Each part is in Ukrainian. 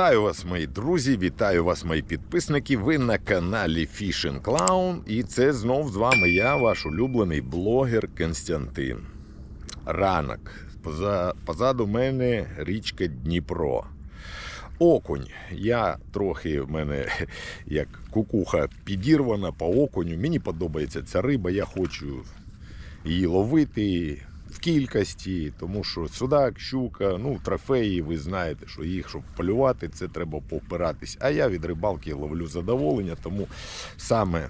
Вітаю вас, мої друзі, вітаю вас, мої підписники. Ви на каналі Fishing Clown. І це знов з вами я, ваш улюблений блогер Константин. Ранок. Поза, позаду мене річка Дніпро. Окунь. Я трохи в мене як кукуха підірвана по окуню. Мені подобається ця риба, я хочу її ловити в кількості, тому що судак, щука, ну, трофеї, ви знаєте, що їх, щоб полювати, це треба повпиратись. А я від рибалки ловлю задоволення, тому саме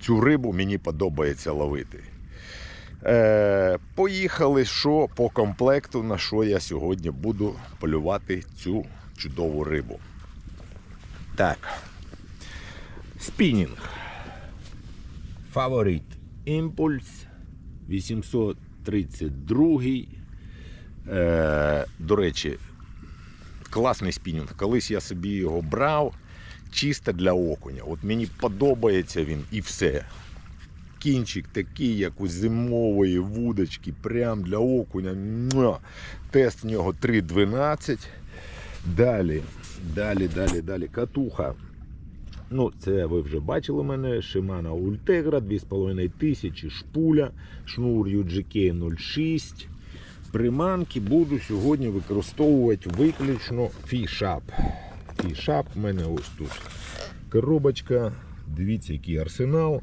цю рибу мені подобається ловити. Е, поїхали, що по комплекту, на що я сьогодні буду полювати цю чудову рибу. Так. Спінінг. Фаворит. Імпульс 832. Е, до речі, класний спінінг. Колись я собі його брав чисто для окуня. От мені подобається він і все. Кінчик такий, як у зимової вудочки, прям для окуня. Тест в нього 3.12. Далі, далі, далі, далі. Катуха. Ну, це ви вже бачили мене. Shimano Ultegra 2500, шпуля, шнур UGK 06. Приманки буду сьогодні використовувати виключно фішап. Фішап в мене ось тут. Коробочка. Дивіться, який арсенал.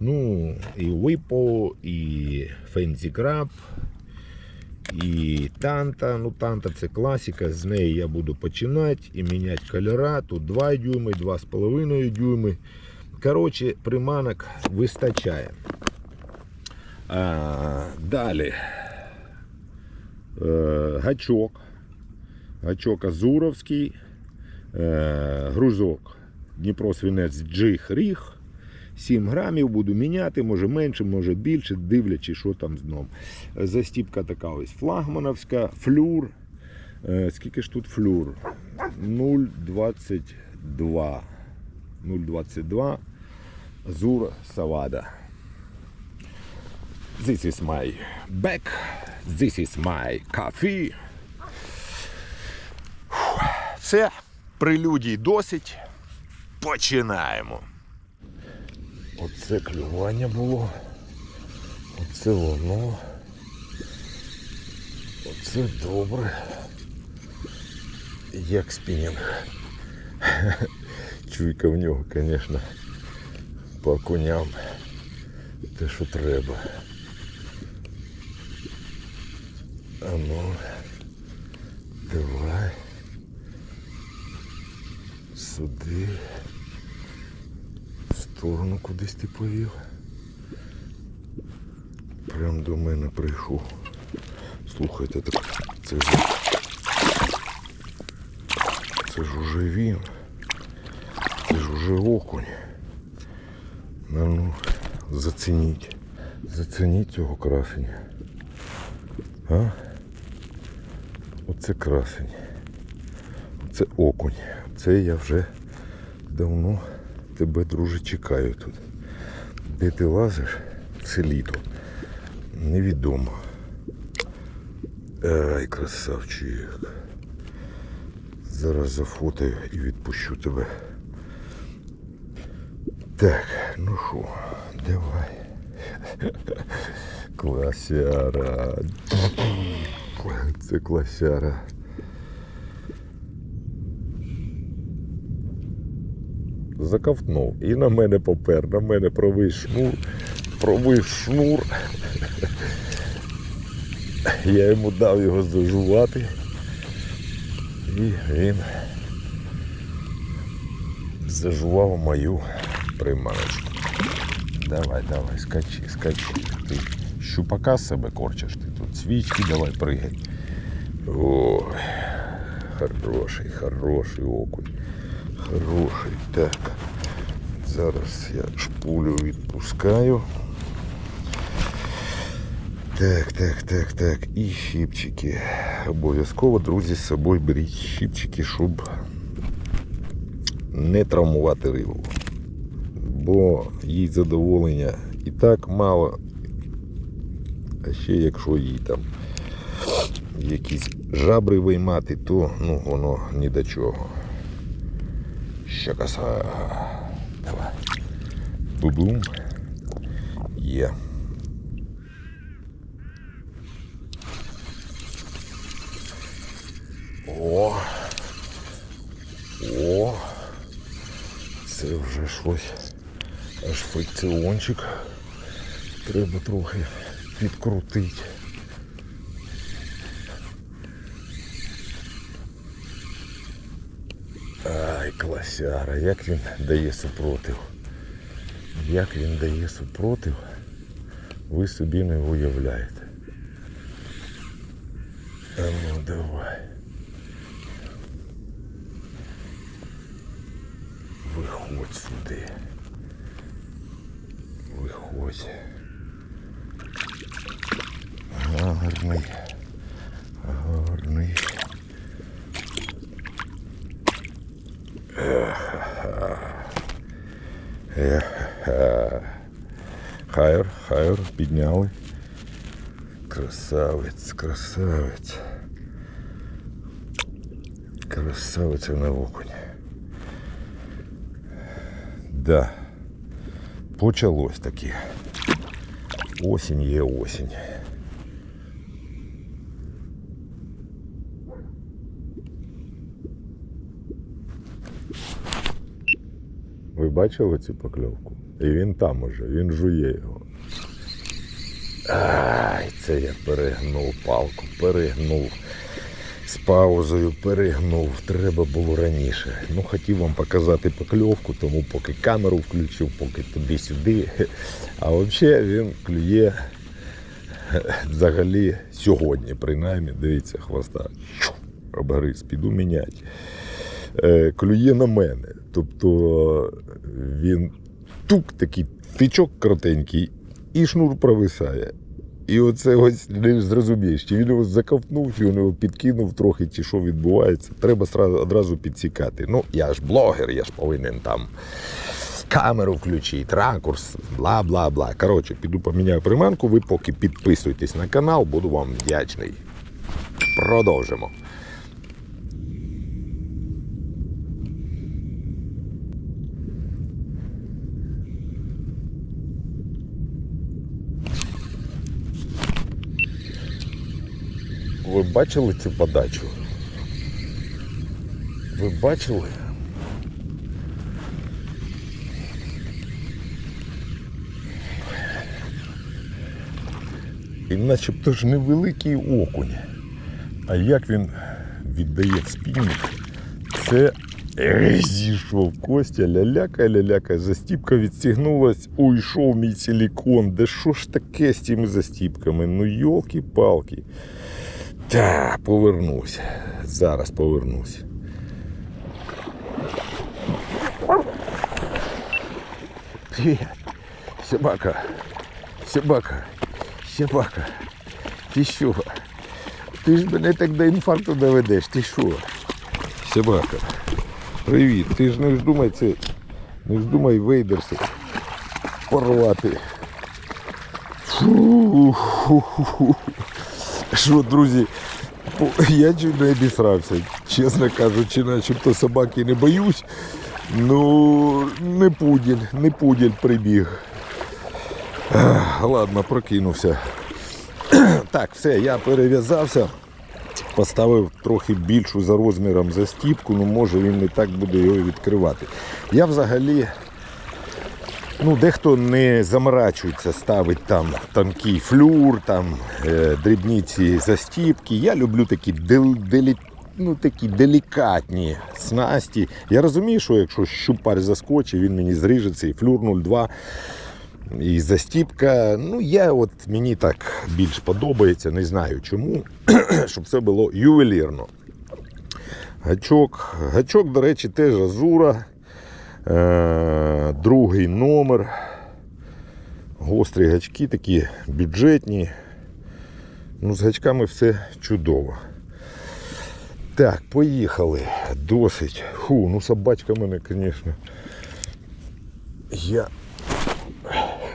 Ну, і Випо, і Fancy Crab, і Танта. Ну, Танта це класика, з неї я буду починати і міняти кольора. Тут 2 дюйми, 2,5 дюйми. Коротше, приманок вистачає. А, далі. Е, гачок. Гачок Азуровський. Е, грузок Дніпро свинець Джиг Ріг. 7 грамів буду міняти, може менше, може більше, дивлячись, що там з дном. Застіпка така ось флагмановська, флюр. Е, Скільки ж тут флюр? 0,22. 0,22. Зур Савада. This is my back. This is my coffee. Все, прелюдій досить. Починаємо. Оце клювання було. Оце воно. Оце добре. Як спінінг. Чуйка в нього, звісно, по коням. Те, що треба. А ну, давай. Сюди сторону кудись ти повів. Прям до мене прийшов. Слухайте, так це ж це ж уже він. Це ж уже окунь. Ну, зацініть. Зацініть цього красення. А? Оце красень. Оце окунь. Це я вже давно тебе, друже, чекаю тут. Де ти лазиш? Це літо. Невідомо. Ай, красавчик. Зараз зафотою і відпущу тебе. Так, ну що, давай. Класяра. Це класяра. Заковтнув і на мене попер, на мене провис шнур, провис шнур. Я йому дав його зажувати. І він зажував мою приманочку. Давай, давай, скачи, скачи. Ти щупака з себе корчиш, ти тут свічки давай пригай. Ой, хороший, хороший окунь. Хороший. Так. Зараз я шпулю відпускаю. Так, так, так, так. І щипчики. Обов'язково, друзі, з собою беріть щипчики, щоб не травмувати рибу. Бо їй задоволення і так мало. А ще якщо їй там якісь жабри виймати, то ну, воно ні до чого. Ще коса. Давай. Бу-бум. Є. О. О. Це вже щось. Аж фрикціончик. Треба трохи підкрутити. Ай, як він дає супротив. Як він дає супротив, ви собі не уявляєте. А ну давай. Виходь сюди. Виходь. Гарний. Гарний. Хайр, хайр, підняли. Красавець, красавець. Красавиця на окунь. Да. Почалось таки. Осінь є осінь. Ви бачили цю покльовку? І він там уже, він жує його. Ай, це я перегнув палку, перегнув. З паузою перегнув. Треба було раніше. Ну, хотів вам показати покльовку, тому поки камеру включив, поки туди-сюди. А взагалі він клює взагалі сьогодні, принаймні, дивіться, хвоста. Обгриз, піду міняти. Е, клює на мене. Тобто він тук такий тичок коротенький, і шнур провисає. І оце ось не зрозумієш, чи він його заковтнув, чи він його підкинув трохи, чи що відбувається. Треба одразу підсікати. Ну, я ж блогер, я ж повинен там камеру включити, ракурс, бла бла бла. Коротше, піду поміняю приманку. Ви поки підписуйтесь на канал, буду вам вдячний. Продовжимо. Ви бачили цю подачу? Ви бачили? І начебто ж невеликий окунь. А як він віддає в спінник, це зійшов Костя, ляляка, ляляка, застіпка відстігнулась, уйшов мій силікон. Да що ж таке з цими застіпками? Ну йолки-палки. Та, повернусь. Зараз повернусь. Привіт. Собака. Собака. Собака. Ти що? Ти ж мене так до інфаркту доведеш. Ти що? Собака. Привіт. Ти ж не вздумай це. Не вздумай вейдерси порвати. Фу-ху-ху-ху. Що, друзі, я чуть не обісрався. Чесно кажучи, начебто собаки не боюсь. Ну, не пуділь, не пуділь прибіг. Ладно, прокинувся. Так, все, я перев'язався. Поставив трохи більшу за розміром застіпку, ну може він не так буде його відкривати. Я взагалі, ну дехто не заморачується, ставить там тонкий флюр, там е, дрібні ці застіпки. Я люблю такі дел, делі, ну, такі делікатні снасті. Я розумію, що якщо щупар заскочить, він мені зріже цей флюр 0,2. І застіпка, ну я от мені так більш подобається, не знаю чому, щоб це було ювелірно. Гачок, гачок, до речі, теж азура. Е, другий номер. Гострі гачки такі бюджетні. Ну, з гачками все чудово. Так, поїхали. Досить. Фу, ну собачка в мене, звісно. Я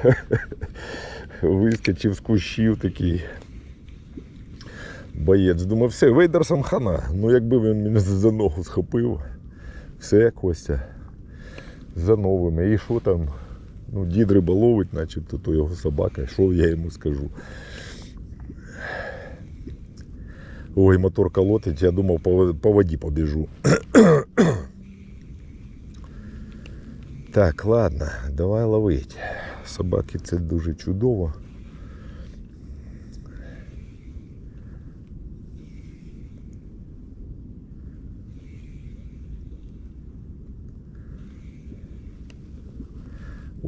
вискочив з кущів такий. боєць. Думав, все, вейдерсом хана. Ну якби він мене за ногу схопив, все, Костя. За новими. І що там? Ну, дід риба ловить, начебто то його собака. Що я йому скажу? Ой, мотор колотить, я думав, по, воді побіжу. так, ладно, давай ловить. Собаки це дуже чудово.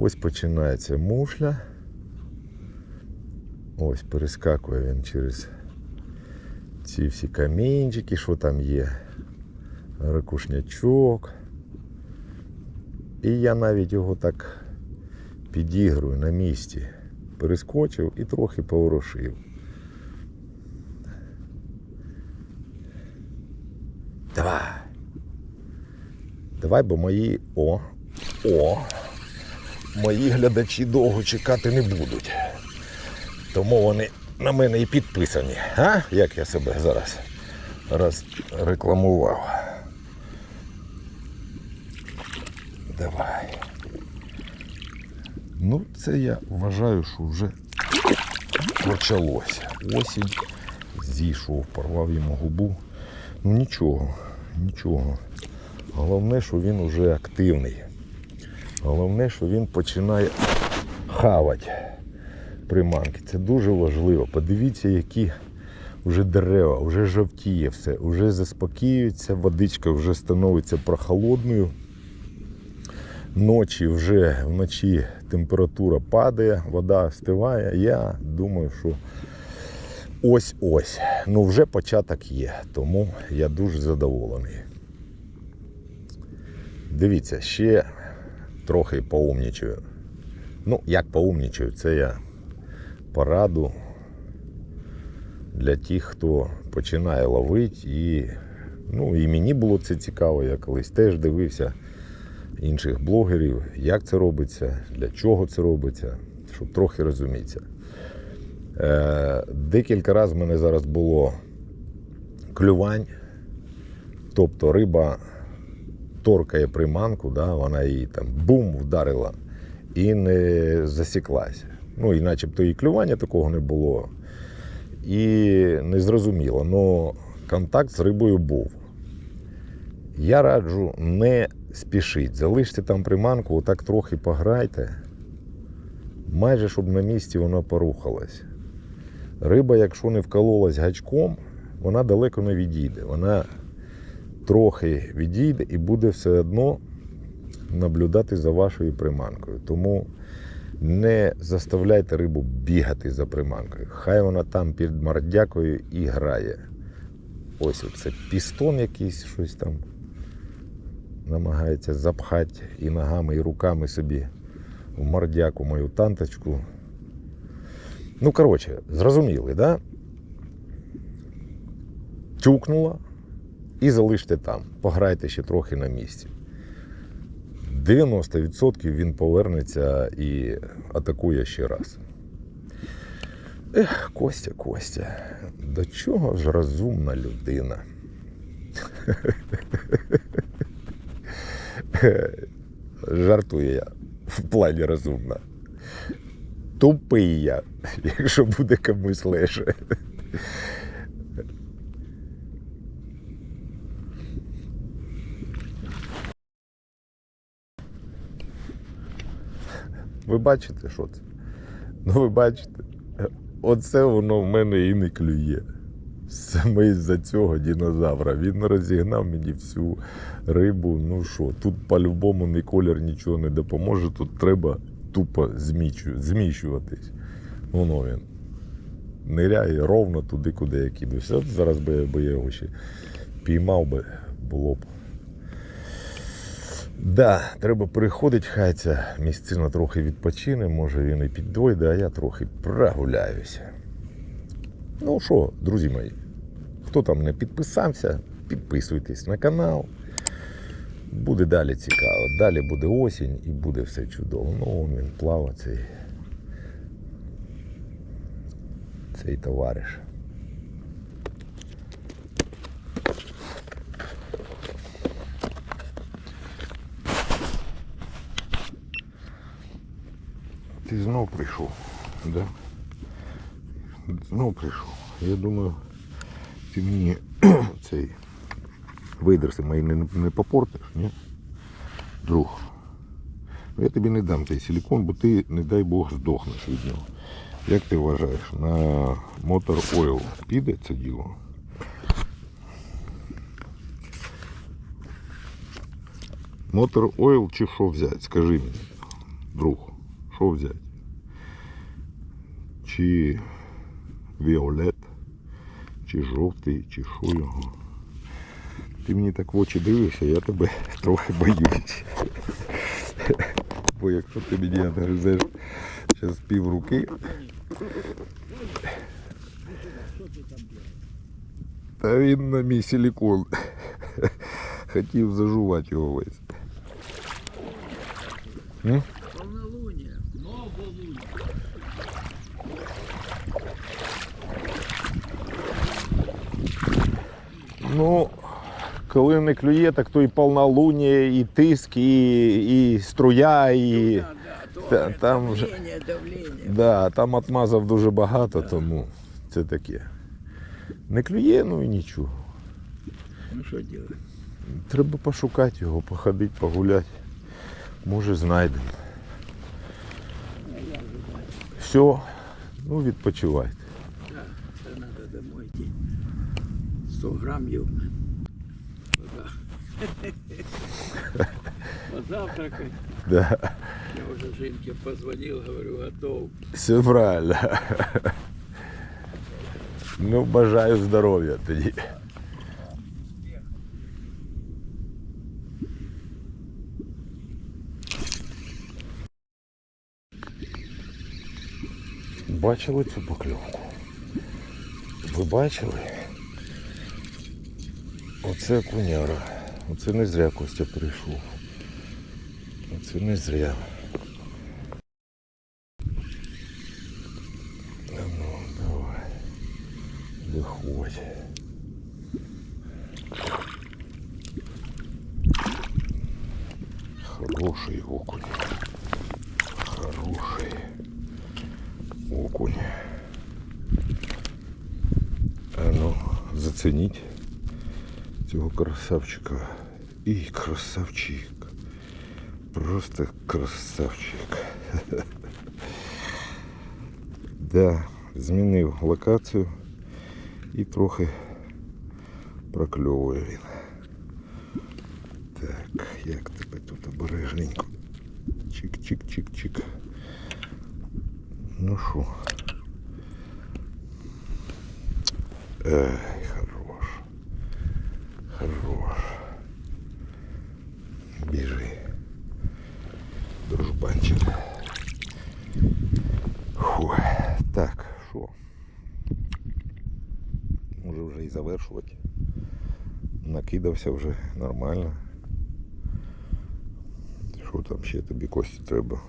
Ось починається мушля. Ось перескакує він через ці всі камінчики, що там є. Ракушнячок. І я навіть його так підігрую на місці. Перескочив і трохи поворушив. Давай. Давай, бо мої. О! О! Мої глядачі довго чекати не будуть. Тому вони на мене і підписані. А? Як я себе зараз розрекламував. Давай. Ну, це я вважаю, що вже почалося. Осінь зійшов, порвав йому губу. Ну нічого, нічого. Головне, що він вже активний. Головне, що він починає хавати приманки. Це дуже важливо. Подивіться, які вже дерева, вже жовтіє все, вже заспокіюється, водичка вже становиться прохолодною. Ночі вже вночі температура падає, вода стиває. Я думаю, що ось-ось. Ну вже початок є, тому я дуже задоволений. Дивіться, ще трохи поумнічаю. Ну, як поумнічаю, це я пораду для тих, хто починає ловити. І, ну, і мені було це цікаво, я колись теж дивився інших блогерів, як це робиться, для чого це робиться, щоб трохи розумітися. Е, декілька разів в мене зараз було клювань, тобто риба торкає приманку, да, вона її там бум вдарила і не засіклася. Ну і начебто і клювання такого не було. І не зрозуміло, але контакт з рибою був. Я раджу не спішіть, залиште там приманку, отак трохи пограйте, майже щоб на місці вона порухалась. Риба, якщо не вкололась гачком, вона далеко не відійде. Вона трохи відійде і буде все одно наблюдати за вашою приманкою. Тому не заставляйте рибу бігати за приманкою. Хай вона там під мордякою і грає. Ось це пістон якийсь, щось там намагається запхати і ногами, і руками собі в мордяку мою танточку. Ну, коротше, зрозуміли, да? Тюкнула і залиште там. Пограйте ще трохи на місці. 90% він повернеться і атакує ще раз. Ех, Костя, Костя, до чого ж розумна людина? Жартую я в плані розумна. Тупий я, якщо буде комусь легше. Ви бачите, що це? Ну ви бачите, оце воно в мене і не клює. Саме із-за цього динозавра. Він розігнав мені всю рибу. Ну що, тут по-любому ні колір нічого не допоможе, тут треба тупо зміщуватись. Воно він. Ниряє ровно туди, куди я кидаюся. Зараз би я його ще піймав би, було б. Да, треба переходити, хай ця місцина трохи відпочине, може він і піддойде, а я трохи прогуляюся. Ну що, друзі мої, хто там не підписався, підписуйтесь на канал. Буде далі цікаво. Далі буде осінь і буде все чудово. Ну, він плаває цей, цей товариш. Ти знов прийшов, да? Знов прийшов. Я думаю, ти мені цей видерси мої не, не попортиш, ні? Друг. Ну, Я тобі не дам цей силікон, бо ти, не дай Бог, здохнеш від нього. Як ти вважаєш, на Motor Oil піде це діло? Мотор Ойл чи що взяти? Скажи мені, друг, що взяти? Чи Віолет, чи жовтий, чи що його? Ти мені так в очі дивишся, я тебе трохи боюсь. Бо якщо ти мені нагризеш зараз пів руки. Та він на мій силікон. Хотів зажувати його весь. Ну, коли не клює, так то і полнолуние, і тиск, і, і струя, і. То Та- там вже-. Да, там отмазав дуже багато, тому це таке. Не клює, ну і нічого. Ну что делать? Треба пошукати його, походити, погуляти. Може знайдемо. Все, ну відпочивайте. 100 грамм ел. Ну да. Позавтракать. Да. Я уже Женьке позвонил, говорю, готов. Все правильно. Ну, бажаю здоров'я тоді. Бачили цю покльовку? Ви бачили? Оце куняра. Оце не зря Костя прийшов. Оце не зря. Ну, давай. Виходь. Хороший окунь. Хороший окунь. А ну, зацініть цього красавчика. І красавчик. Просто красавчик. Да, змінив локацію і трохи прокльовує він. Так, як тебе тут обережненько. Чик-чик-чик-чик. Ну що? Ей, хорош. Хорош. Біжи. Дружбанчик. Фу. Так, що? Може вже і завершувати. Накидався вже нормально. Що там ще тобі кості треба?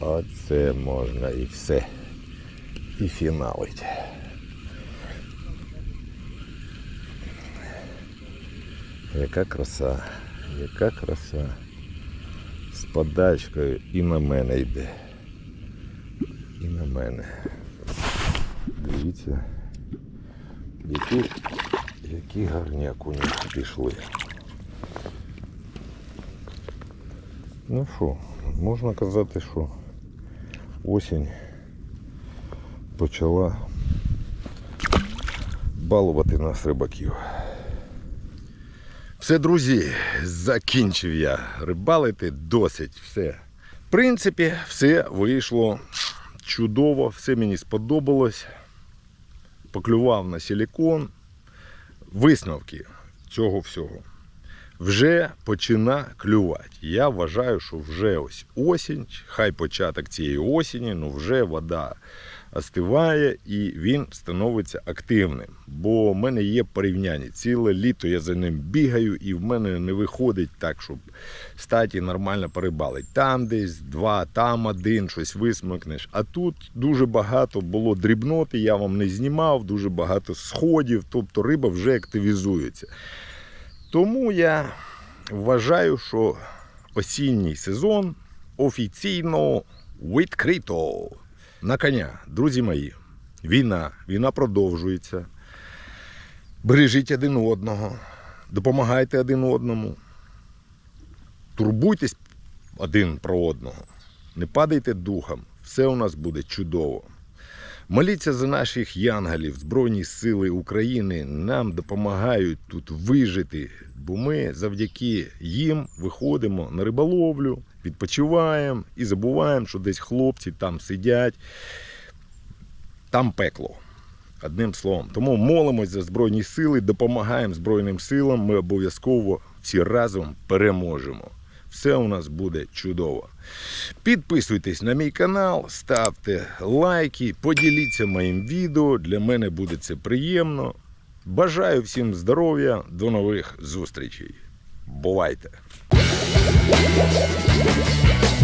Оце можна і все. І фіналить. Яка краса, яка краса. З подачкою і на мене йде. І на мене. Дивіться, які, які гарні окуні пішли. Ну що, можна казати, що осінь почала балувати нас рибаків. Все, друзі, закінчив я рибалити досить все. В принципі, все вийшло чудово, все мені сподобалось. Поклював на силікон. Висновки цього всього. Вже почина клювати. Я вважаю, що вже ось осінь, хай початок цієї осені, ну вже вода остиває і він становиться активним. Бо в мене є порівняння. Ціле літо я за ним бігаю, і в мене не виходить так, щоб статі нормально порибалить. Там десь два, там один, щось висмикнеш. А тут дуже багато було дрібноти, я вам не знімав, дуже багато сходів, тобто риба вже активізується. Тому я вважаю, що осінній сезон офіційно відкрито. На коня, друзі мої, війна, війна продовжується. Бережіть один одного, допомагайте один одному, турбуйтесь один про одного, не падайте духом, все у нас буде чудово. Моліться за наших янголів, Збройні Сили України нам допомагають тут вижити, бо ми завдяки їм виходимо на риболовлю, відпочиваємо і забуваємо, що десь хлопці там сидять, там пекло. Одним словом. Тому молимось за Збройні Сили, допомагаємо Збройним силам. Ми обов'язково всі разом переможемо. Все у нас буде чудово. Підписуйтесь на мій канал, ставте лайки, поділіться моїм відео. Для мене буде це приємно. Бажаю всім здоров'я, до нових зустрічей. Бувайте! Thank you.